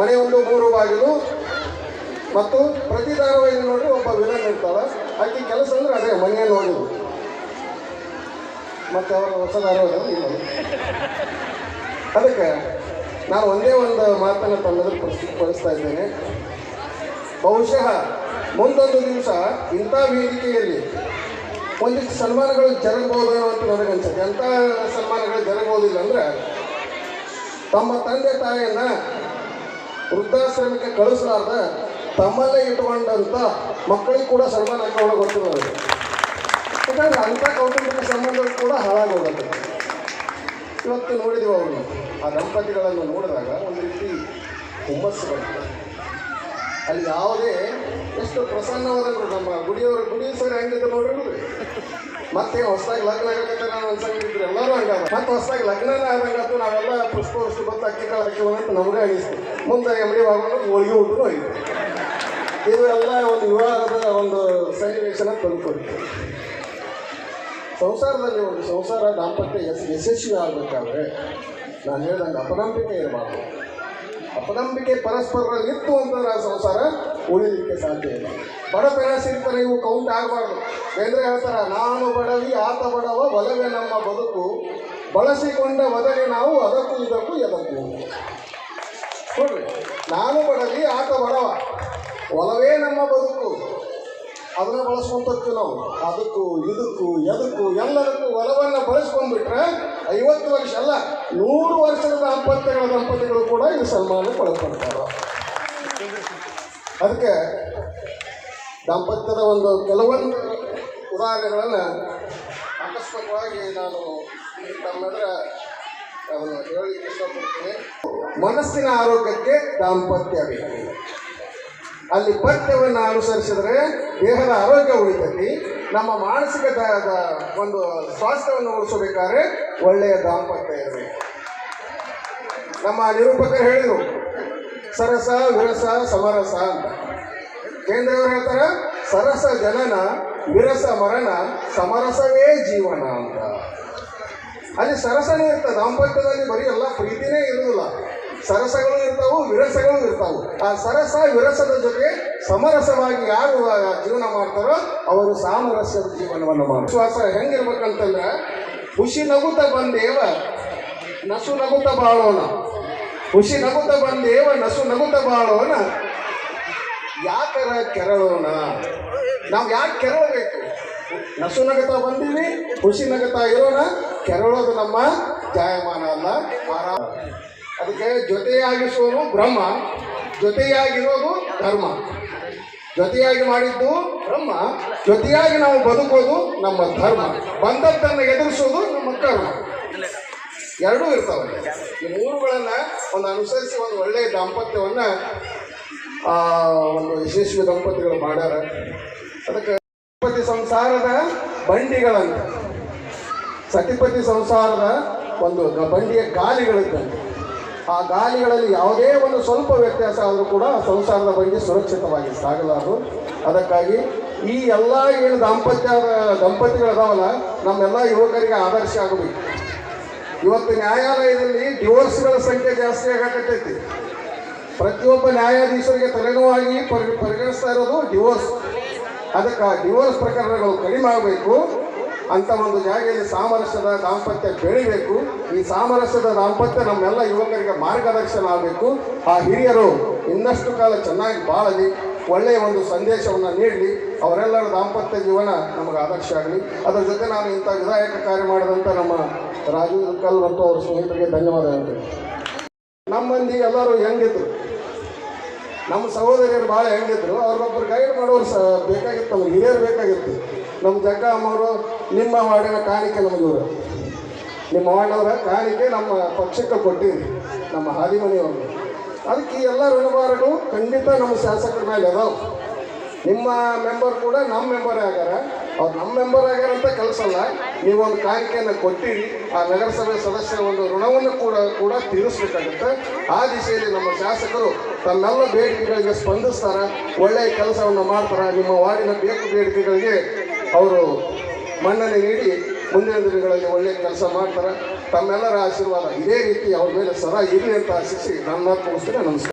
ಮನೆ ಒಂದು ಮೂರು ಬಾಗಿಲು ಮತ್ತು ಪ್ರತಿ ಧಾರಾವಾಹಿ ನೋಡಿ ಒಬ್ಬ ವಿಲನ್ ಇರ್ತಾರ ಆಕೆ ಕೆಲಸ ಅಂದ್ರೆ ಅದೇ, ಮನೆ ನೋಡಿ. ಮತ್ತೆ ಅವರ ಹೊಸ ಧಾರಾವಾಹಿ ಅದಕ್ಕೆ ನಾನು ಒಂದೇ ಒಂದು ಮಾತನ್ನು ತನ್ನದು ಪ್ರಸ್ತುತಪಡಿಸ್ತಾ ಇದ್ದೇನೆ. ಬಹುಶಃ ಮುಂದೊಂದು ದಿವಸ ಇಂಥ ವೇದಿಕೆಯಲ್ಲಿ ಒಂದಿಷ್ಟು ಸನ್ಮಾನಗಳು ಜರಗಬಹುದು ಅಂತ ನನಗೆ ನನಗನ್ಸುತ್ತೆ ಎಂಥ ಸನ್ಮಾನಗಳು ಜರಗಬಹುದಿಲ್ಲ ಅಂದ್ರೆ ತಮ್ಮ ತಂದೆ ತಾಯಿಯನ್ನ ವೃದ್ಧಾಶ್ರಮಕ್ಕೆ ಕಳಿಸಲಾರ್ದ ತಮ್ಮಲ್ಲೇ ಇಟ್ಕೊಂಡಂಥ ಮಕ್ಕಳಿಗೆ ಕೂಡ ಸನ್ಮಾನ ಹಾಕೊಳ್ಳೋ ಗೊತ್ತಿರೋದು ಯಾಕಂದ್ರೆ ಅಂಥ ಕೌಟುಂಬಿಕ ಸಂಬಂಧ ಕೂಡ ಹಾಳಾಗೋಗುತ್ತೆ. ಇವತ್ತು ನೋಡಿದೀವಿ ಅವ್ರನ್ನ ಆ ದಂಪತಿಗಳನ್ನು ನೋಡಿದಾಗ ಒಂದು ರೀತಿ ಹುಮ್ಮಸ್ಸು ಬರ್ತದೆ ಅಲ್ಲಿ ಯಾವುದೇ ಎಷ್ಟು ಪ್ರಸನ್ನವಾದ್ರು ನಮ್ಮ ಗುಡಿಯವರು ಗುಡಿ ಸರಿ ಹೆಂಗಿದ್ರು ನೋಡ್ರಿ ಮತ್ತೆ ಹೊಸದಾಗಿ ಲಗ್ನ ಆಗತ್ತೆ ನಾನು ಅನ್ಸಂಗಿದ್ರು ಎಲ್ಲರೂ ಹಂಗ ಮತ್ತೆ ಹೊಸದಾಗಿ ಲಗ್ನನೇ ಆದಂಗಾತು ನಾವೆಲ್ಲ ಪುಷ್ಪ ವಸ್ತು ಬಂದು ಅಕ್ಕಿ ಕಾಳು ಹಾಕಿವ ಅಂತ ನಮಗೆ ಅನಿಸ್ತು. ಮುಂದೆ ಎಮ್ಡಿ ವಾಗಲು ಹೋಳಿಗೆ ಊಟನೂ ಆಯಿತು ಇದು ಒಂದು ವಿವಾಹದ ಒಂದು ಸನ್ನಿವೇಶನ ತಂದುಕೊಡುತ್ತೆ ಸಂಸಾರದಲ್ಲಿ ಒಂದು ಸಂಸಾರ ದಾಂಪತ್ಯ ಯಶ್ ಯಶಸ್ವಿ ಆಗಬೇಕಾದ್ರೆ ನಾನು ಹೇಳ್ದಂಗೆ ಅಪನಂಬಿಕೆ ಇರಬಾರ್ದು. ಅಪನಂಬಿಕೆ ಪರಸ್ಪರರಲ್ಲಿ ಇತ್ತು ಅಂತಂದ್ರೆ ಆ ಉಳಿಲಿಕ್ಕೆ ಸಾಧ್ಯ ಇಲ್ಲ. ಬಡತನ ಸಿಗ್ತಾರೆ ಇವು ಕೌಂಟ್ ಆಗಬಾರ್ದು. ಬೇಂದ್ರೆ ಹೇಳ್ತಾರ, ನಾನು ಬಡವಿ, ಆತ ಬಡವ, ಒಲವೇ ನಮ್ಮ ಬದುಕು. ಬಳಸಿಕೊಂಡ ಒದಗೆ ನಾವು, ಅದಕ್ಕೂ ಇದಕ್ಕೂ ಎದಕ್ಕೂ ನೋಡ್ರಿ, ನಾನು ಬಡವಿ, ಆತ ಬಡವ, ಒಲವೇ ನಮ್ಮ ಬದುಕು. ಅದನ್ನ ಬಳಸ್ಕೊಂತಕ್ಕೂ ನಾವು. ಅದಕ್ಕೂ ಇದಕ್ಕೂ ಎದಕ್ಕೂ ಎಲ್ಲದಕ್ಕೂ ಒಲವನ್ನು ಬಳಸ್ಕೊಂಡ್ಬಿಟ್ರೆ ಐವತ್ತು ವರ್ಷ ಅಲ್ಲ, ನೂರು ವರ್ಷದ ದಾಂಪತ್ಯಗಳ ದಂಪತಿಗಳು ಕೂಡ ಈ ಸನ್ಮಾನ ಒಳಪಡ್ತಾರೆ ಅದಕ್ಕೆ ದಾಂಪತ್ಯದ ಒಂದು ಕೆಲವೊಂದು ಉದಾಹರಣೆಗಳನ್ನು ಆಕಸ್ಮಿಕವಾಗಿ ನಾನು ತಮ್ಮೆಲ್ಲರ ಹೇಳಲಿಕ್ಕೆ ಇಷ್ಟಪಡ್ತೀನಿ. ಮನಸ್ಸಿನ ಆರೋಗ್ಯಕ್ಕೆ ದಾಂಪತ್ಯ ಬೇಕು. ಅಲ್ಲಿ ಪಥ್ಯವನ್ನು ಅನುಸರಿಸಿದರೆ ದೇಹದ ಆರೋಗ್ಯ ಉಳಿತೈತಿ. ನಮ್ಮ ಮಾನಸಿಕ ಒಂದು ಸ್ವಾಸ್ಥ್ಯವನ್ನು ಉಳಿಸಬೇಕಾದ್ರೆ ಒಳ್ಳೆಯ ದಾಂಪತ್ಯ ಇರಬೇಕು. ನಮ್ಮ ನಿರೂಪಕರು ಹೇಳಿದರು ಸರಸ, ವಿರಸ, ಸಮರಸ ಅಂತ. ಕೇಂದ್ರವರು ಹೇಳ್ತಾರೆ, ಸರಸ ಜನನ, ವಿರಸ ಮರಣ, ಸಮರಸವೇ ಜೀವನ ಅಂತ. ಅಲ್ಲಿ ಸರಸನೇ ಇರ್ತದೆ. ದಾಂಪತ್ಯದಲ್ಲಿ ಬರೀ ಎಲ್ಲ ಪ್ರೀತಿನೇ ಇರುವುದಿಲ್ಲ. ಸರಸಗಳು ಇರ್ತಾವು, ವಿರಸಗಳು ಇರ್ತಾವು. ಆ ಸರಸ, ವಿರಸದ ಜೊತೆ ಸಮರಸವಾಗಿ ಯಾರು ಜೀವನ ಮಾಡ್ತಾರೋ ಅವರು ಸಾಮರಸ್ಯದ ಜೀವನವನ್ನು ಮಾಡ್ತಾರೆ. ವಿಶ್ವಾಸ ಹೆಂಗಿರ್ಬೇಕಂತಂದ್ರೆ ಖುಷಿ ನಗುತ್ತಾ ಬಂದೇವ, ನಸು ನಗುತ್ತ ಬಾಳೋಣ. ಖುಷಿ ನಗುತ್ತ ಬಂದೇವ, ನಸು ನಗುತ್ತ ಬಾಳೋಣ ಯಾಕರ ಕೆರಳೋಣ ನಾವು ಯಾಕೆ ಕೆರಳಬೇಕು? ನಸು ನಗತ ಬಂದೀವಿ ಖುಷಿ ನಗತ ಇರೋಣ ಕೆರಳೋದು ನಮ್ಮ ಜಾಯಮಾನ ಅಲ್ಲ ಅದಕ್ಕೆ ಜೊತೆಯಾಗಿಸುವನು ಬ್ರಹ್ಮ, ಜೊತೆಯಾಗಿರೋದು ಧರ್ಮ. ಜೊತೆಯಾಗಿ ಮಾಡಿದ್ದು ಬ್ರಹ್ಮ, ಜೊತೆಯಾಗಿ ನಾವು ಬದುಕೋದು ನಮ್ಮ ಧರ್ಮ. ಬಂದದ್ದನ್ನು ಎದುರಿಸೋದು ನಮ್ಮ ಕರ್ಮ. ಎರಡೂ ಇರ್ತಾವೆ. ಈ ಮೂರುಗಳನ್ನು ಒಂದು ಅನುಸರಿಸಿ ಒಂದು ಒಳ್ಳೆಯ ದಾಂಪತ್ಯವನ್ನು ಆ, ಒಂದು ಯಶಸ್ವಿ ದಂಪತಿಗಳು ಮಾಡ್ಯಾರ. ಅದಕ್ಕೆ ಸತಿಪತಿ ಸಂಸಾರದ ಬಂಡಿಗಳಂತ. ಸತಿಪತಿ ಸಂಸಾರದ ಒಂದು ಬಂಡಿಯ ಗಾಲಿಗಳಿದ್ದಂತೆ. ಆ ಗಾಲಿಗಳಲ್ಲಿ ಯಾವುದೇ ಒಂದು ಸ್ವಲ್ಪ ವ್ಯತ್ಯಾಸ ಆದರೂ ಕೂಡ ಸಂಸಾರದ ಬಂಡಿ ಸುರಕ್ಷಿತವಾಗಿ ಸಾಗಲಾರದು. ಅದಕ್ಕಾಗಿ ಈ ಎಲ್ಲ ಏನು ದಾಂಪತ್ಯ ದಂಪತಿಗಳದಾವಲ್ಲ ನಮ್ಮೆಲ್ಲ ಯುವಕರಿಗೆ ಆದರ್ಶ ಆಗಬೇಕು. ಇವತ್ತು ನ್ಯಾಯಾಲಯದಲ್ಲಿ ಡಿವೋರ್ಸ್ಗಳ ಸಂಖ್ಯೆ ಜಾಸ್ತಿ ಆಗಕತ್ತೈತಿ. ಪ್ರತಿಯೊಬ್ಬ ನ್ಯಾಯಾಧೀಶರಿಗೆ ತಲೆನೋವಾಗಿ ಪರಿ, ಪರಿಗಣಿಸ್ತಾ ಇರೋದು ಡಿವೋರ್ಸ್. ಅದಕ್ಕೆ ಡಿವೋರ್ಸ್ ಪ್ರಕರಣಗಳು ಕಡಿಮೆ ಆಗಬೇಕು. ಅಂತ ಒಂದು ಜಾಗೆಯಲ್ಲಿ ಸಾಮರಸ್ಯದ ದಾಂಪತ್ಯ ಬೆಳಿಬೇಕು. ಈ ಸಾಮರಸ್ಯದ ದಾಂಪತ್ಯ ನಮ್ಮೆಲ್ಲ ಯುವಕರಿಗೆ ಮಾರ್ಗದರ್ಶನ ಆಗಬೇಕು. ಆ ಹಿರಿಯರು ಇನ್ನಷ್ಟು ಕಾಲ ಚೆನ್ನಾಗಿ ಬಾಳಲಿ. ಒಳ್ಳೆಯ ಒಂದು ಸಂದೇಶವನ್ನು ನೀಡಲಿ, ಅವರೆಲ್ಲರ ದಾಂಪತ್ಯ ಜೀವನ ನಮಗೆ ಆದರ್ಶ ಆಗಲಿ. ಅದರ ಜೊತೆ ನಾನು ಇಂಥ ವಿಧಾಯಕ ಕಾರ್ಯ ಮಾಡಿದಂಥ ನಮ್ಮ ರಾಜೀವ್ ಕಲ್ ಮತ್ತು ಅವರ ಸ್ನೇಹಿತರಿಗೆ ಧನ್ಯವಾದ ಹೇಳ್ತೀನಿ. ನಮ್ಮ ಮಂದಿ ಎಲ್ಲರೂ ಹೆಂಗಿದ್ರು? ನಮ್ಮ ಸಹೋದರಿಯರು ಭಾಳ ಹೆಂಗಿದ್ರು? ಅವ್ರಿಗೊಬ್ಬರು ಗೈಡ್ ಮಾಡೋರು ಸಹ ಬೇಕಾಗಿತ್ತು ನಮ್ಗೆ, ಹಿರಿಯರು ಬೇಕಾಗಿತ್ತು. ನಮ್ಮ ಜಗ್ಗ ಅಮ್ಮವರು, ನಿಮ್ಮ ವಾರ್ಡಿನ ಕಾಣಿಕೆ ನಮಗೆ ನಿಮ್ಮ ವಾರ್ಡವರ ಕಾಣಿಕೆ ನಮ್ಮ ಪಕ್ಷಕ್ಕೆ ಕೊಟ್ಟಿದ್ರಿ, ನಮ್ಮ ಹಾದಿಮನಿಯವರು. ಅದಕ್ಕೆ ಎಲ್ಲ ಋಣಭಾರಗಳು ಖಂಡಿತ ನಮ್ಮ ಶಾಸಕರ ಮೇಲೆ ಅದಾವೆ. ನಿಮ್ಮ ಮೆಂಬರ್ ಕೂಡ ನಮ್ಮ ಮೆಂಬರ್ ಆಗ್ಯಾರ. ಅವ್ರು ನಮ್ಮ ಮೆಂಬರ್ ಆಗ್ಯಾರ ಅಂತ ಕೆಲಸ ಅಲ್ಲ ನೀವೊಂದು ಕಾಣಿಕೆಯನ್ನು ಕೊಟ್ಟಿರಿ. ಆ ನಗರಸಭೆ ಸದಸ್ಯರ ಒಂದು ಋಣವನ್ನು ಕೂಡ ಕೂಡ ತೀರಿಸಬೇಕಾಗುತ್ತೆ. ಆ ದಿಶೆಯಲ್ಲಿ ನಮ್ಮ ಶಾಸಕರು ತಮ್ಮೆಲ್ಲ ಬೇಡಿಕೆಗಳಿಗೆ ಸ್ಪಂದಿಸ್ತಾರ. ಒಳ್ಳೆಯ ಕೆಲಸವನ್ನು ಮಾಡ್ತಾರೆ. ನಿಮ್ಮ ವಾರ್ಡಿನ ಬೇಕು ಬೇಡಿಕೆಗಳಿಗೆ ಅವರು ಮನ್ನಣೆ ನೀಡಿ ಮುಂದಿನ ದಿನಗಳಲ್ಲಿ ಒಳ್ಳೆಯ ಕೆಲಸ ಮಾಡ್ತಾರೆ. ತಮ್ಮೆಲ್ಲರ ಆಶೀರ್ವಾದ ಇದೇ ರೀತಿ ಅವ್ರ ಮೇಲೆ ಸದಾ ಇರಲಿ ಅಂತ ಆಶಿಸಿ ನನ್ನ ಮುಗಿಸ್ತೀನಿ ನಮಸ್ಕಾರ.